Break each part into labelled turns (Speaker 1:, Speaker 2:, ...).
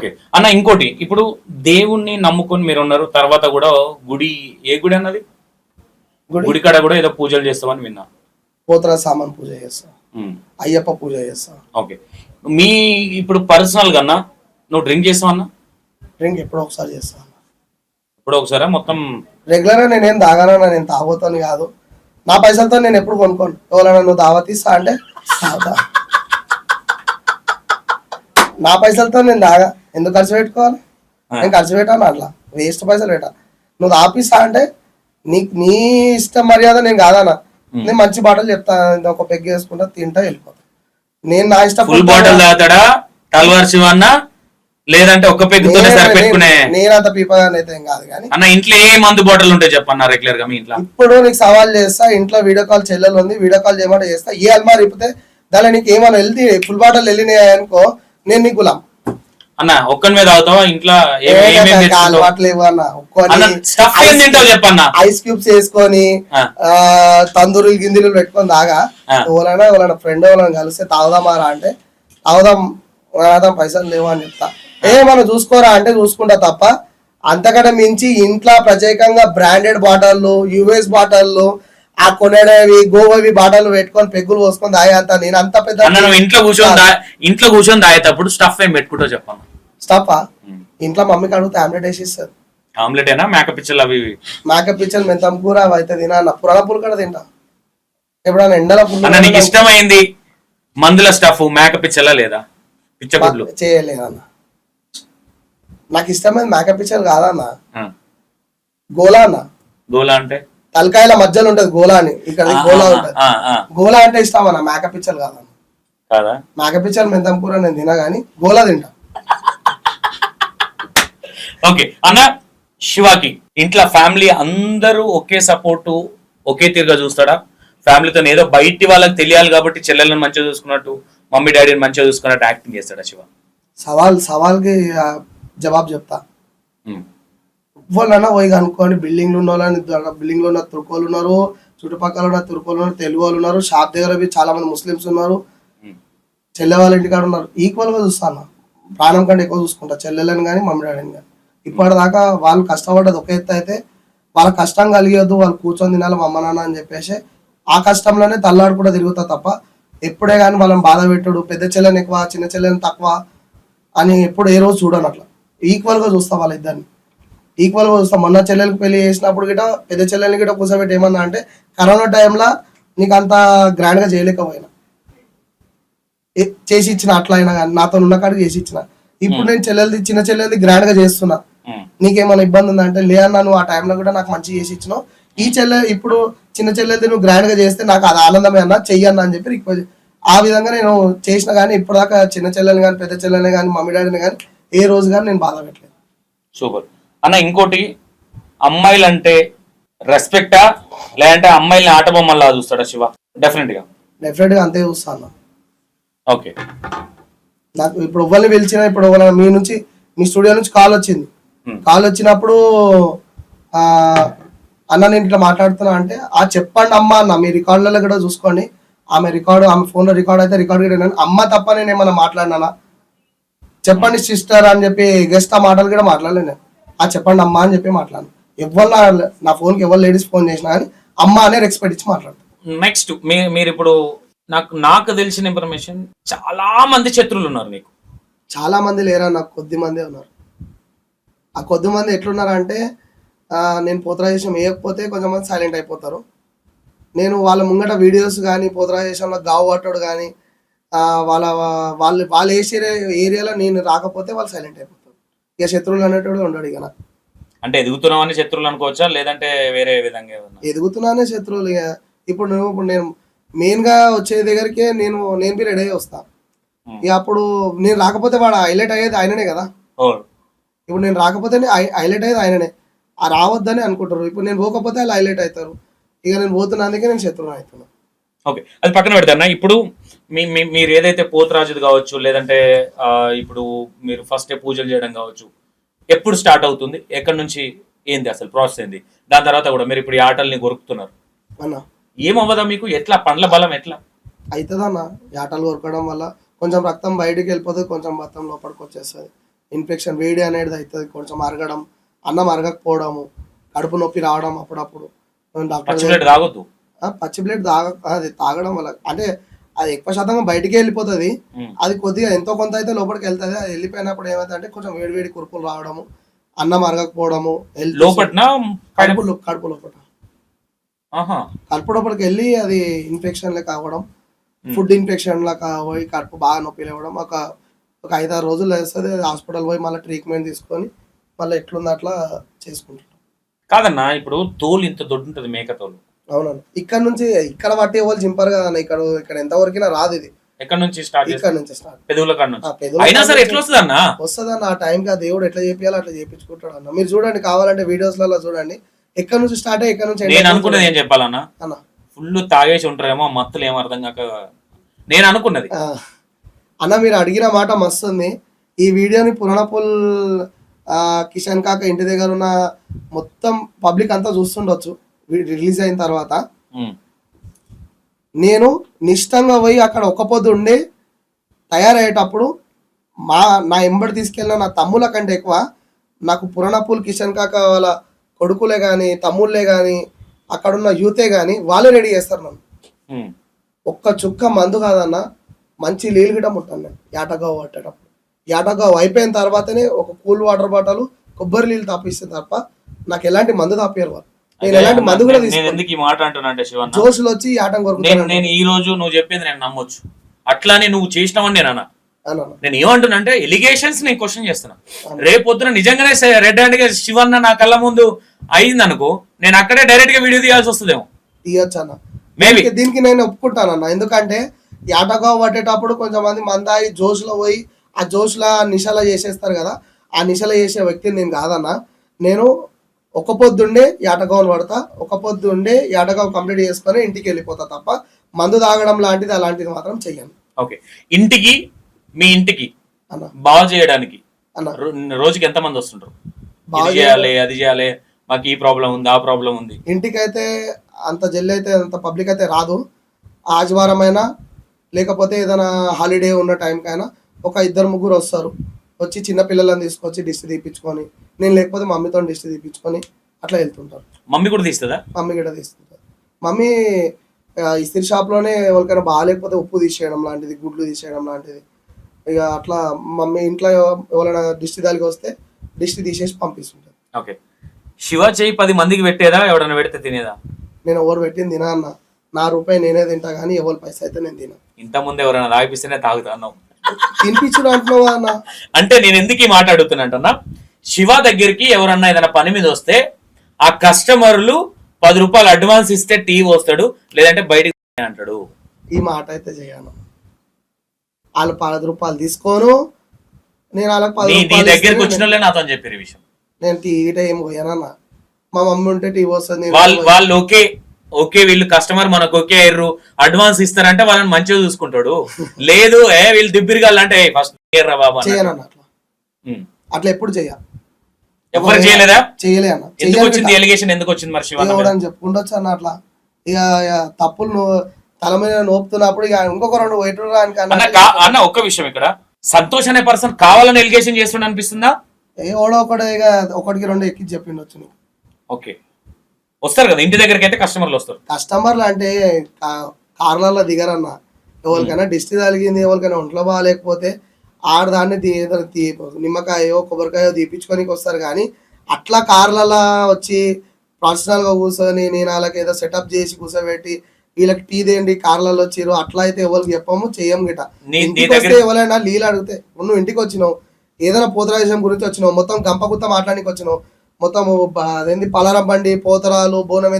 Speaker 1: Okay అన్న ఇంకోటి ఇప్పుడు దేవుణ్ణి నమ్ముకొని మీరు ఉన్నారు తర్వాత కూడా గుడి ఏ గుడి అన్నది?
Speaker 2: గుడి?
Speaker 1: కాడ కూడా ఏదో పూజలు చేస్తామని విన్నా.
Speaker 2: పోతరా సామాన్ పూజ చేస్తా. అయ్యప్ప పూజ చేస్తా.
Speaker 1: ఓకే మీ ఇప్పుడు పర్సనల్గా అన్న నువ్వు డ్రింక్ చేస్తావు అన్న?
Speaker 2: డ్రింక్ ఎప్పుడో ఒకసారి చేస్తా
Speaker 1: ఇప్పుడు ఒకసారి? మొత్తం
Speaker 2: రెగ్యులర్గా నేనేం తాగానన్నా నేను తాగుతాను కాదు. నా పైసలతో నేను ఎప్పుడు కొనుక్కోను. ఎవరైనా నువ్వు దావత్ ఇస్తా అంటే తాగుతా. నా పైసలతో నేను తాగా. ఎందుకు ఖర్చు పెట్టుకోవాలి? నేను ఖర్చు పెట్టాను అట్లా. వేస్ట్ పైసలు పెట్టా నువ్వు ఆపిస్తా అంటే నీ నీ ఇష్టం మర్యాద నేను కాదన్నా నేను మంచి బాటలు చెప్తా. ఒక పెగ్ వేసుకుంటా తింటా వెళ్ళిపోతా నేను నా ఇష్టం
Speaker 1: ఫుల్ బాటిల్ తాగుతాడా? తల్వార్ శివ అన్న? లేదంటే ఒక్క పెగ్గుతోనే సరిపెట్టుకునే
Speaker 2: నేనంత పీపగానే అయితే ఏం కాదు కానీ
Speaker 1: అన్న ఇంట్లో ఏ మందు బాటిల్ ఉంటాయి చెప్పన్న రెగ్యులర్గా మీ ఇంట్లో?
Speaker 2: ఇప్పుడు నీకు సవాల్ చేస్తా ఇంట్లో వీడియో కాల్ చెల్లెలు ఉంది వీడియో కాల్ చేయమంటే చేస్తా. ఏ అల్మార్ ఇప్పితే దానిలో నీకు ఏమైనా వెళ్తే ఫుల్ బాటల్ వెళ్ళినాయి అనుకో నేను నీకు గులాం.
Speaker 1: అన్న ఒక్కని మీద తాగుతావా ఇంట్లో తింటావు చెప్పన్న?
Speaker 2: ఐస్ క్యూబ్స్ వేసుకొని తందూరులు గిందిలు పెట్టుకొని తాగా. ఎవరైనా ఎవరైనా ఫ్రెండ్ ఎవరైనా కలిస్తే తాగుదామారా అంటే తాగుదాం తాగుదాం పైసలు లేవు అని చెప్తా. ఏ మనం చూసుకోరా అంటే చూసుకుంటా తప్ప అంతకంటే మించి ఇంట్లో ప్రత్యేకంగా బ్రాండెడ్ బాటిల్లు యుఎస్ బాటిల్లు ఆ కొనేవి గోవవి బాటిల్ పెట్టుకొని పెగ్గులు పోసుకొని తాగేంత నేను అంత పెద్ద
Speaker 1: ఇంట్లో కూర్చొని ఇంట్లో కూర్చొని తాగేటప్పుడు స్టఫ్ ఏం పెట్టుకుంటావు చెప్పన్న?
Speaker 2: స్టఫ్ ఇంట్లో మమ్మీకి అడిగితే ఆమ్లెట్ వేసి ఇస్తారు.
Speaker 1: ఆమ్లెట్ అయినా మేక పిచ్చలు అవి ఇవి?
Speaker 2: మేకప్ పిచ్చర్ మెంతం కూర అయితే తినా. పురాణ పూలు కూడా తింటా. ఎప్పుడైనా ఎండలో
Speaker 1: అన్న నీకు ఇష్టమైంది మందుల స్టఫ్ మేక పిచ్చలా లేదా? పిచ్చగుడ్లు
Speaker 2: చేయలేదన్న నాకు ఇష్టమైన మేకప్ పిచ్చర్ కాదన్న. గోలా అన్న.
Speaker 1: గోలా అంటే?
Speaker 2: తలకాయల మధ్యలో ఉంటది గోలా అని. ఇక్కడ గోలా ఉంటది. గోలా అంటే ఇష్టం అన్న మేకప్ పిచ్చర్ కాదన్న.
Speaker 1: కాదా?
Speaker 2: మేకప్ పిచ్చర్ మెంతం కూర నేను తినా గానీ గోలా తింటా.
Speaker 1: ఓకే. అన్న శివాకి ఇంట్లో ఫ్యామిలీ అందరూ ఒకే సపోర్టు ఒకే తీరుగా చూస్తాడా? ఫ్యామిలీతో ఏదో బయటి వాళ్ళకి తెలియాలి కాబట్టి చెల్లెలను మంచిగా చూసుకున్నట్టు మమ్మీ డాడీని మంచిగా చూసుకున్నట్టు యాక్టింగ్ చేస్తాడా శివ?
Speaker 2: సవాల్ సవాల్కి జవాబు చెప్తా. వాళ్ళన్నా పోయి కనుక్కోండి. బిల్డింగ్లు ఉన్న వాళ్ళని బిల్డింగ్లో ఉన్న తుర్కోలు ఉన్నారు చుట్టుపక్కల ఉన్న తుర్కోలు ఉన్నారు తెలుగు వాళ్ళు ఉన్నారు షాప్ దగ్గర చాలా మంది ముస్లిమ్స్ ఉన్నారు. చెల్లె వాళ్ళ ఇంటికాడ ఉన్నారు. ఈక్వల్గా చూస్తాను ప్రాణం కంటే ఎక్కువ చూసుకుంటా. చెల్లెలని కానీ మమ్మీ డాడీని కానీ ఇప్పటిదాకా వాళ్ళు కష్టపడ్డది ఒక ఎత్తు అయితే వాళ్ళ కష్టం కలిగొద్దు వాళ్ళు కూర్చొని తినాలి మా అమ్మ నాన్న అని చెప్పేసి ఆ కష్టంలోనే తల్లాడు కూడా తిరుగుతా తప్ప ఎప్పుడే కానీ వాళ్ళని బాధ పెట్టుడు పెద్ద చెల్లెని ఎక్కువ చిన్న చెల్లెని తక్కువ అని ఎప్పుడు ఏ రోజు చూడను అట్లా. ఈక్వల్గా చూస్తా వాళ్ళ ఇద్దరిని. ఈక్వల్గా చూస్తా. మొన్న చెల్లెలకు పెళ్ళి చేసినప్పుడు గిట పెద్ద చెల్లెల్ని గిట కూర్చోబెట్టి ఏమన్నా అంటే కరోనా టైంలో నీకు అంత గ్రాండ్గా చేయలేకపోయినా. ఏ- చేసి ఇచ్చిన అట్లా అయినా కానీ నాతో ఉన్న కాడికి చేసి ఇచ్చిన. ఇప్పుడు నేను చెల్లెలది చిన్న చెల్లెలది గ్రాండ్గా చేస్తున్నా. నీకేమైనా ఇబ్బంది ఉందంటే లే అన్నా నువ్వు ఆ టైంలో కూడా నాకు మంచి చేసి ఇచ్చినావు. ఈ చెల్లె ఇప్పుడు చిన్న చెల్లెలది నువ్వు గ్రాండ్గా చేస్తే నాకు అది ఆనందమే అన్న చెయ్యన్నా అని చెప్పి రిక్వెస్ట్ ఆ విధంగా నేను చేసిన కానీ ఇప్పటిదాకా చిన్న చెల్లెని కానీ పెద్ద చెల్లెని కానీ మమ్మీ డాడీని కానీ ఏ రోజు కానీ నేను బాధ పెట్టలేదు.
Speaker 1: సూపర్. అన్న ఇంకోటి అమ్మాయిలు అంటే రెస్పెక్టా లేదంటే అమ్మాయిల్ని ఆట బొమ్మల్లా చూస్తాడా శివ?
Speaker 2: డెఫినెట్గా డెఫినెట్గా అంతే చూస్తాను
Speaker 1: ఓకే
Speaker 2: నాకు ఇప్పుడు ఎవరిని పిలిచినా ఇప్పుడు మీ నుంచి మీ స్టూడియో నుంచి కాల్ వచ్చింది.
Speaker 1: Hmm.
Speaker 2: కాల్ వచ్చినప్పుడు ఆ అన్న నేను ఇట్లా మాట్లాడుతున్నా అంటే ఆ చెప్పండి అమ్మ అన్న మీ రికార్డులలో కూడా చూసుకోండి. ఆమె రికార్డు ఆమె ఫోన్లో రికార్డ్ అయితే రికార్డ్ కూడా. అమ్మ తప్ప నేను ఏమైనా మాట్లాడినానా? చెప్పండి సిస్టర్ అని చెప్పి గెస్ట్ ఆ మాటలు కూడా మాట్లాడలేదు నేను. ఆ చెప్పండి అమ్మ అని చెప్పి మాట్లాడు ఎవరు నా- ఫోన్కి ఎవరు లేడీస్ ఫోన్ చేసినా కానీ అమ్మ అనే రెస్పెక్ట్ ఇచ్చి మాట్లాడతాను
Speaker 1: నెక్స్ట్ మీరు ఇప్పుడు నాకు నాకు తెలిసిన ఇన్ఫర్మేషన్ చాలా మంది శత్రువులు ఉన్నారు నీకు
Speaker 2: చాలా మంది లేరా నాకు? కొద్ది మందే ఉన్నారు. ఆ కొద్ది మంది ఎట్లున్నారంటే నేను పోతరాజేశం వేయకపోతే కొంచెం మంది సైలెంట్ అయిపోతారు. నేను వాళ్ళ ముంగట వీడియోస్ కానీ పోతరాజేశంలో గావు పట్టడు కానీ వాళ్ళ వాళ్ళు వాళ్ళు వేసే ఏరియాలో నేను రాకపోతే వాళ్ళు సైలెంట్ అయిపోతారు. ఇక శత్రువులు అనేటోడు ఉండడు ఇక.
Speaker 1: అంటే ఎదుగుతున్నామని శత్రువులు అనుకోవచ్చా? లేదంటే వేరే విధంగా
Speaker 2: ఎదుగుతున్నానే శత్రువులు ఇక. ఇప్పుడు నువ్వు ఇప్పుడు నేను మెయిన్గా వచ్చే దగ్గరికే నేను నేను బి రెడీ అయ్యి వస్తా. ఇక అప్పుడు నేను రాకపోతే వాడు హైలైట్ అయ్యేది ఆయననే కదా. ఇప్పుడు నేను రాకపోతే హైలైట్ అయ్యేది ఆయననే. ఆ రావద్దని అనుకుంటారు. ఇప్పుడు నేను పోకపోతే వాళ్ళు హైలైట్ అవుతారు. ఇక నేను పోతున్నందుకే నేను శత్రువు అవుతున్నా.
Speaker 1: ఓకే. అది పక్కన పెడతాను ఇప్పుడు మీ మీరు ఏదైతే పోతురాజుది కావచ్చు లేదంటే ఇప్పుడు మీరు ఫస్ట్ పూజలు చేయడం కావచ్చు ఎప్పుడు స్టార్ట్ అవుతుంది? ఎక్కడి నుంచి ఏంది అసలు ప్రాసెస్ ఏంది? దాని తర్వాత కూడా మీరు ఇప్పుడు ఈ ఆటల్ని కొరుకుతున్నారు.
Speaker 2: అన్న.
Speaker 1: ఏమవ్వదా మీకు? ఎట్లా? పండ్ల బలం ఎట్లా?
Speaker 2: అవుతుందన్న ఈ ఆటలు కొరకడం వల్ల కొంచెం రక్తం బయటికి వెళ్ళిపోతుంది కొంచెం రక్తం లోపలికి వచ్చేస్తుంది. ఇన్ఫెక్షన్ వేడి అనేది అవుతుంది. కొంచెం అరగడం అన్నం అరగకపోవడము కడుపు నొప్పి రావడం అప్పుడప్పుడు. డాక్టర్
Speaker 1: పచ్చి ప్లేట్ తాగొద్దు?
Speaker 2: ఆ, పచ్చి ప్లేట్ తాగ అది తాగడం వల్ల. అంటే అది ఎక్కువ శాతంగా బయటికి వెళ్ళిపోతుంది. అది కొద్దిగా ఎంతో కొంత అయితే లోపలికి వెళ్తుంది. అది వెళ్ళిపోయినప్పుడు ఏమైతే అంటే కొంచెం వేడి వేడి కురుపులు రావడము అన్నం అరగకపోవడము
Speaker 1: లోపట్న?
Speaker 2: కడుపు లో- కడుపు లోపల కడుపు లోపలికి వెళ్ళి అది ఇన్ఫెక్షన్ లెక్క అవ్వడం ఫుడ్ ఇన్ఫెక్షన్ లాగా పోయి కడుపు బాగా నొప్పి లేవడం ఒక ఒక ఐదారు రోజులు వేస్తుంది హాస్పిటల్ పోయి మళ్ళీ ట్రీట్మెంట్ తీసుకొని మళ్ళీ ఎట్లుందో అట్లా చేసుకుంటాం
Speaker 1: కాదన్నా ఇప్పుడు తోలు ఇంత దొడ్డు ఉంటుంది మేక తోలు.
Speaker 2: అవునన్న ఇక్కడ నుంచి ఇక్కడ పట్టే వాళ్ళు చింపారు కదా అన్న ఇక్కడ ఇక్కడ ఎంత వరకైనా రాదు ఇది.
Speaker 1: ఎక్కడ నుంచి స్టార్ట్
Speaker 2: ఇక్కడ నుంచి స్టార్ట్
Speaker 1: పెదవుల కాడ నుంచి. అయినా సరే ఎట్లా వస్తుంది అన్న
Speaker 2: వస్తుంది అన్న ఆ టైంకి ఆ దేవుడు ఎట్లా చేపియాలో అట్లా చేపించుకుంటాడు అన్న. మీరు చూడండి కావాలంటే వీడియోస్లలో చూడండి. ఎక్కడ నుంచి స్టార్ట్ అయ్యి ఎక్కడ నుంచి
Speaker 1: నేను అనుకున్నది ఏం చెప్పాలన్నా?
Speaker 2: అన్న.
Speaker 1: ఫుల్ తాగేసి ఉంటారేమో మత్తులు ఏం అర్థం కాక. నేను అనుకున్నది.
Speaker 2: అన్న మీరు అడిగిన మాట మస్తు ఉంది ఈ వీడియోని పురాణపుల్ కిషన్ కాక ఇంటి దగ్గర ఉన్న మొత్తం పబ్లిక్ అంతా చూస్తుండొచ్చు రిలీజ్ అయిన తర్వాత. నేను నిష్టంగా పోయి అక్కడ ఒక పొద్దు ఉండి తయారయ్యేటప్పుడు మా నా ఎంబడి తీసుకెళ్ళిన నా తమ్ముల కంటే ఎక్కువ నాకు పురాణపూల్ కిషన్ కాక వాళ్ళ కొడుకులే కానీ తమ్ముళ్ళే కానీ అక్కడున్న యూతే కానీ వాళ్ళే రెడీ చేస్తారు నన్ను. ఒక్క చుక్క మందు కాదన్న మంచి నీళ్ళు గిట్ట ముట్టాను నేను. యాటగావు పట్టేటప్పుడు. యాటగావు అయిపోయిన తర్వాతనే ఒక కూల్ వాటర్ బాటలు కొబ్బరి నీళ్ళు తాపిస్తే తప్ప నాకు ఎలాంటి మందు తాపారు వాళ్ళు. నేను ఎలాంటి మందు కూడా
Speaker 1: నేను ఎందుకు ఈ మాట అంటున్నా అంటే శివన్న?
Speaker 2: జోషులు వచ్చి
Speaker 1: నేను
Speaker 2: కొరుకుతాను
Speaker 1: నేను ఈ రోజు నువ్వు చెప్పింది నేను నమ్మొచ్చు. అట్లానే నువ్వు చేసినావని నేను అన్నా నేను ఏమంటున్నా అంటే ఎలిగేషన్స్ నేను క్వశ్చన్ చేస్తున్నా. రేపు పొద్దున నిజంగానే రెడ్ హ్యాండ్గా శివన్న నా కళ్ళ ముందు అయింది అనుకో నేను అక్కడే డైరెక్ట్గా వీడియో తీయాల్సి వస్తుందేమో.
Speaker 2: తీయొచ్చు అన్న.
Speaker 1: మేబీ
Speaker 2: దీనికి- నేను ఒప్పుకుంటాను అన్న. ఎందుకంటే యాటగావు పట్టేటప్పుడు కొంచెం మంది మందాయి జోష్లో పోయి ఆ జోష్లో నిశల చేసేస్తారు కదా ఆ నిశల చేసే వ్యక్తిని నేను కాదన్న. నేను ఒక పొద్దుండే యాటగావును పడతా ఒక పొద్దుండే యాటగావు కంప్లీట్ చేసుకొని ఇంటికి వెళ్ళిపోతా తప్ప మందు తాగడం లాంటిది అలాంటిది మాత్రం చెయ్యను.
Speaker 1: ఓకే. ఇంటికి మీ ఇంటికి
Speaker 2: అన్న.
Speaker 1: బాగు చేయడానికి
Speaker 2: అన్న.
Speaker 1: రోజుకి ఎంత మంది వస్తుంటారు?
Speaker 2: బాగు
Speaker 1: చేయాలి అది చేయాలి మాకు ఈ ప్రాబ్లం ఉంది ఆ ప్రాబ్లం ఉంది.
Speaker 2: ఇంటికైతే అంత జల్లి అయితే అంత పబ్లిక్ అయితే రాదు. ఆదివారం అయినా లేకపోతే ఏదైనా హాలిడే ఉన్న టైంకైనా ఒక ఇద్దరు ముగ్గురు వస్తారు. వచ్చి చిన్న పిల్లలను తీసుకొచ్చి డిస్ట్ తీపించుకొని నేను లేకపోతే మమ్మీతో డిస్ట్ తీపించుకొని అట్లా వెళ్తుంటారు.
Speaker 1: మమ్మీ కూడా తీస్తుందా?
Speaker 2: మమ్మీ గిట్ట తీస్తుంటారు. మమ్మీ ఇస్త్రీ షాప్లోనే ఎవరికైనా బాగాలేకపోతే ఉప్పు తీసేయడం లాంటిది గుడ్లు తీసేయడం లాంటిది. ఇక అట్లా మమ్మీ ఇంట్లో ఎవరైనా దిష్టి దానికి వస్తే దిష్టి తీసేసి పంపిస్తుంటారు.
Speaker 1: ఓకే. శివ చేయి పది మందికి పెట్టేదా? ఎవడన్నా పెడితే తినేదా?
Speaker 2: నేను ఎవరు పెట్టింది తినా అన్న. నా రూపాయి నేనే తింటా కానీ ఎవరి పైసా అయితే నేను తినా
Speaker 1: ఇంత ముందు ఎవరైనా తాగిపిస్తేనే తాగుతా అన్నావు.
Speaker 2: తినిపించడం అంటున్నావు అన్న?
Speaker 1: అంటే నేను ఎందుకు ఈ మాట అడుగుతున్నట్టున్నా శివ దగ్గరికి ఎవరన్నా ఏదైనా పని మీద వస్తే ఆ కస్టమర్లు పది రూపాయలు అడ్వాన్స్ ఇస్తే టీ వస్తాడు లేదంటే బయటికి అంటాడు.
Speaker 2: ఈ మాట అయితే చేయను. వాళ్ళు పది రూపాయలు తీసుకోను. నేను వాళ్ళకి పది రూపాయలు
Speaker 1: దగ్గరికి వచ్చిన నాతో చెప్పారు విషయం.
Speaker 2: నేను టీ ఏం పోయానన్న మా మమ్మీ ఉంటే టీ వస్తుంది
Speaker 1: వాళ్ళు వాళ్ళు ఓకే. ఓకే వీళ్ళు కస్టమర్ మనకు ఓకే అయ్యారు అడ్వాన్స్ ఇస్తారంటే వాళ్ళని మంచిగా చూసుకుంటాడు. లేదు ఏ వీళ్ళు దిబ్బిరిగాళ్ళు అంటే ఫస్ట్ రా బాబా.
Speaker 2: చేయనన్న అట్లా. ఎప్పుడు చెయ్య
Speaker 1: ఎవరు చేయలేదా?
Speaker 2: చేయలే అన్న.
Speaker 1: ఎందుకు వచ్చింది? ఎలిగేషన్ ఎందుకు వచ్చింది మరి శివ?
Speaker 2: ఎవడని చెప్పుకుంటొచ్చు అన్న అట్లా. ఇక తప్పులు నువ్వు తల మీద నోపుతున్నప్పుడు ఇక ఇంకొక రెండు రానికి
Speaker 1: అన్న ఒక్క విషయం ఇక్కడ. సంతోష్ అనే పర్సన్ కావాలని ఎలిగేషన్ చేస్తుండ అనిపిస్తుందా?
Speaker 2: ఎవడో ఒకటి ఇక ఒకటికి రెండు ఎక్కి చెప్పిండొచ్చు నీకు.
Speaker 1: ఓకే. వస్తారు కదా ఇంటి దగ్గరికి అయితే కస్టమర్లు వస్తారు.
Speaker 2: కస్టమర్లు అంటే కార్లలో దిగరన్న. ఎవరికైనా దిష్టి తగిలింది ఎవరికైనా ఒంట్లో బాగాలేకపోతే ఆడదాన్ని నిమ్మకాయో కొబ్బరికాయో తీపించుకోనికి వస్తారు. కానీ అట్లా కార్లలో వచ్చి పర్సనల్గా కూర్చొని నేను వాళ్ళకి ఏదో సెటప్ చేసి కూర్చోబెట్టి వీళ్ళకి టీ తేండి కార్లలో వచ్చిర్రు అట్లా అయితే ఎవరికి చెప్పము చెయ్యం గిట. ఇంటికి వస్తే ఎవరైనా నీళ్ళు అడిగితే నువ్వు ఇంటికి వచ్చినావు ఏదైనా పోతరాజం గురించి వచ్చినావు మొత్తం గంపగుత్త మాట్లాడానికి వచ్చినావు మొత్తం అదేంది? పలారం బండి పోతరాలు బోనం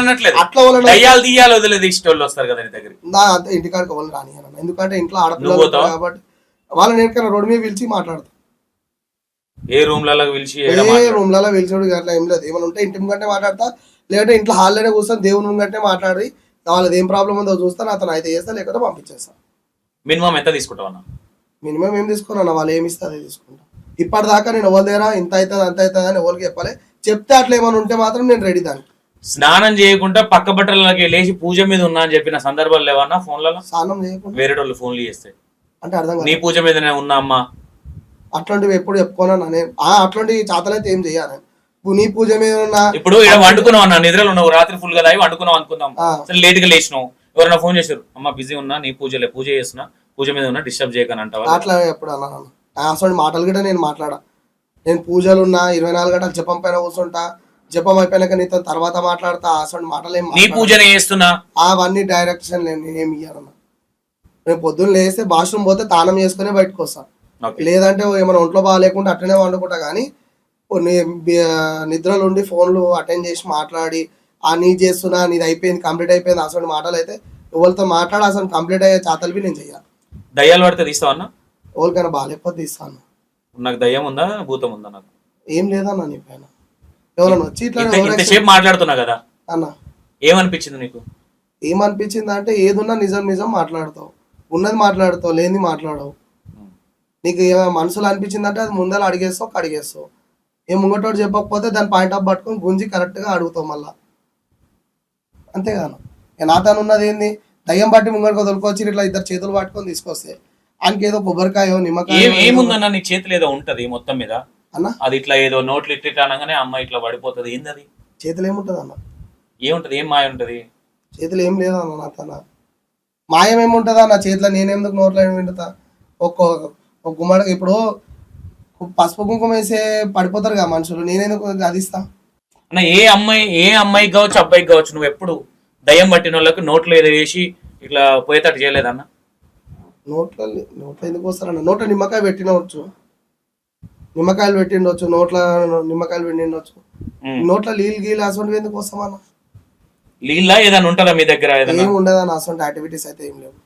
Speaker 1: అనట్లేదు.
Speaker 2: అట్లా
Speaker 1: దయ్యాలు తీయాలి వదిలేదు ఇష్ట వాళ్ళు వస్తారు కదా నీ దగ్గర
Speaker 2: నా అంత ఇంటికాడికి వాళ్ళని రానియను ఎందుకంటే ఇంట్లో ఆడపిల్లలు కాబట్టి వాళ్ళని ఎక్కడికైనా రోడ్డు మీద పిలిచి మాట్లాడతాం.
Speaker 1: ఏ రూమ్లలో పిలిచి
Speaker 2: ఏ. రూమ్లలో అట్లా ఏం లేదు. ఏమైనా ఉంటే ఇంటి ముంగంటే మాట్లాడతా. లేదంటే ఇంట్లో హాల్లోనే కూర్చొని దేవుని ముంగంటే మాట్లాడి వాళ్ళది ఏం ప్రాబ్లం ఉందో చూస్తాను అతను అయితే చేస్తా లేకపోతే పంపించేస్తా.
Speaker 1: మినిమం ఎంత తీసుకుంటావు అన్న?
Speaker 2: మినిమం ఏం తీసుకున్నా వాళ్ళు ఏమి ఇస్తే అదే తీసుకుంటా. ఇప్పటిదాకా నేను ఎవరి దగ్గర ఇంత అవుతుంది అంత అవుతుంది అని ఎవరికి చెప్పాలి? చెప్తే అట్లా ఏమైనా ఉంటే మాత్రం నేను రెడీ దానికి
Speaker 1: స్నానం చేయకుండా పక్క బట్టలకి లేచి పూజ మీద ఉన్నా అని చెప్పిన సందర్భాలు లేవన్నా ఫోన్లలో?
Speaker 2: స్నానం చేయకుండా?
Speaker 1: వేరే వాళ్ళు ఫోన్లు చేస్తే.
Speaker 2: అంటే అర్థం
Speaker 1: నీ పూజ మీదనే ఉన్నా అమ్మా.
Speaker 2: అట్లాంటివి ఎప్పుడు చెప్పుకోనన్నా నేను ఆ, అట్లాంటి చాతలైతే ఏం ఇప్పుడు నీ పూజ మీద ఉన్న
Speaker 1: ఇప్పుడు వండుకున్నావు అన్న నిద్రలో ఉన్నావు రాత్రి ఫుల్గా తాగి వండుకున్నావు అనుకుందాం.
Speaker 2: ఆ.
Speaker 1: సరే లేట్గా లేచినావు. ఎవరైనా ఫోన్ చేశారు అమ్మ బిజీ ఉన్నా నీ పూజలే పూజ చేస్తున్నా పూజ మీద ఉన్నా డిస్టర్బ్ చేయకని అంటావా?
Speaker 2: అట్లా ఎప్పుడు అన్నాను అసలు మాటలు కూడా నేను మాట్లాడా. నేను పూజలు ఉన్నా ఇరవై నాలుగు గంటలు జపం పైన కూర్చుంటా. జపం అయిపోయినాక నీతో తర్వాత మాట్లాడతా. అసలు మాటలు ఏం
Speaker 1: నీ. పూజనే చేస్తున్నా?
Speaker 2: అవన్నీ డైరెక్షన్ నేను నేనేం ఇయ్యానన్నా నేను పొద్దున్న లేస్తే బాత్రూమ్ పోతే తానం చేసుకుని బయటకు వస్తా.
Speaker 1: ఓకే.
Speaker 2: లేదంటే ఏమైనా ఒంట్లో బాగాలేకుండా అట్లనే వండుకుంటా. కానీ నిద్రలు ఉండి ఫోన్లు అటెండ్ చేసి మాట్లాడి ఆ నీ చేస్తున్నా నీది అయిపోయింది కంప్లీట్ అయిపోయింది. అసలు మాటలు అయితే ఎవరితో మాట్లాడి అసలు కంప్లీట్ అయ్యే చాతలు నేను చెయ్యాలి
Speaker 1: దయ్యాలు పడితే తీస్తావా అన్న?
Speaker 2: ఎవరికైనా బాగాలేకపోతే ఇస్తాను
Speaker 1: నాకు దయ్యం ఉందా? భూతం ఉందా నాకు?
Speaker 2: ఏం లేదన్న నీ పైన. ఎవరైనా వచ్చి ఇట్లా
Speaker 1: ఇంత ఇంతసేపు మాట్లాడుతున్నా కదా.
Speaker 2: అన్న.
Speaker 1: ఏమనిపించింది నీకు?
Speaker 2: ఏమనిపించింది అంటే ఏదున్నా నిజం నిజం మాట్లాడతావు. ఉన్నది మాట్లాడతావు లేనిది మాట్లాడవు. నీకు ఏమైనా మనసులో అనిపించిందంటే అది ముందర అడిగేస్తావు కడిగేస్తావు. ఏ ముంగటోడు చెప్పకపోతే దాని పాయింట్ ఆఫ్ పట్టుకొని గుంజి కరెక్ట్గా అడుగుతావు మళ్ళా. అంతేగాను. ఇక నా తను ఉన్నది ఏంది? దయ్యం బట్టి ముంగడికి వదులుకొచ్చి ఇట్లా ఇద్దరు చేతులు పట్టుకొని తీసుకొస్తే ఏదో కొబ్బరికాయో నిమ్మకాయ
Speaker 1: ఏముందన్న నీ చేతులు ఏదో ఉంటది మొత్తం మీద?
Speaker 2: అన్న?
Speaker 1: అది ఇట్లా ఏదో నోట్లు ఇట్లా అనగానే అమ్మ ఇట్లా పడిపోతుంది. ఏంది అది
Speaker 2: చేతులు ఏముంటుంది అన్న?
Speaker 1: ఏముంటది? ఏం మాయ ఉంటది?
Speaker 2: చేతులు ఏం లేదన్న నా తన మాయం ఏముంటుందా నా చేతిలో నేనెందుకు నోట్లో ఏమి వింటుతా? ఒక్క ఒక గుమ్మడికి ఇప్పుడు పసుపు కుంకుమ వేసే పడిపోతారు కదా మనుషులు. నేనెందుకు అది ఇస్తా?
Speaker 1: అన్న ఏ అమ్మాయి ఏ అమ్మాయికి కావచ్చు అబ్బాయికి కావచ్చు నువ్వు ఎప్పుడు దయ్యం పట్టిన వాళ్ళకి నోట్లో ఏదో వేసి ఇట్లా పోయేటట్టు చేయలేదన్న?
Speaker 2: నోట్లో నోట్లో ఎందుకు వస్తారన్న? నోట్లో నిమ్మకాయ పెట్టినవచ్చు నిమ్మకాయలు పెట్టిండొచ్చు నోట్లో నిమ్మకాయలు పెట్టిండొచ్చు. నోట్లో నీళ్ళు గీళ్ళు అసలు ఎందుకు వస్తామన్న?
Speaker 1: నీళ్ళ ఏదైనా ఉంటుందా మీ దగ్గర ఏదైనా?
Speaker 2: ఏం ఉండదన్న అసలు యాక్టివిటీస్ అయితే ఏం లేవు.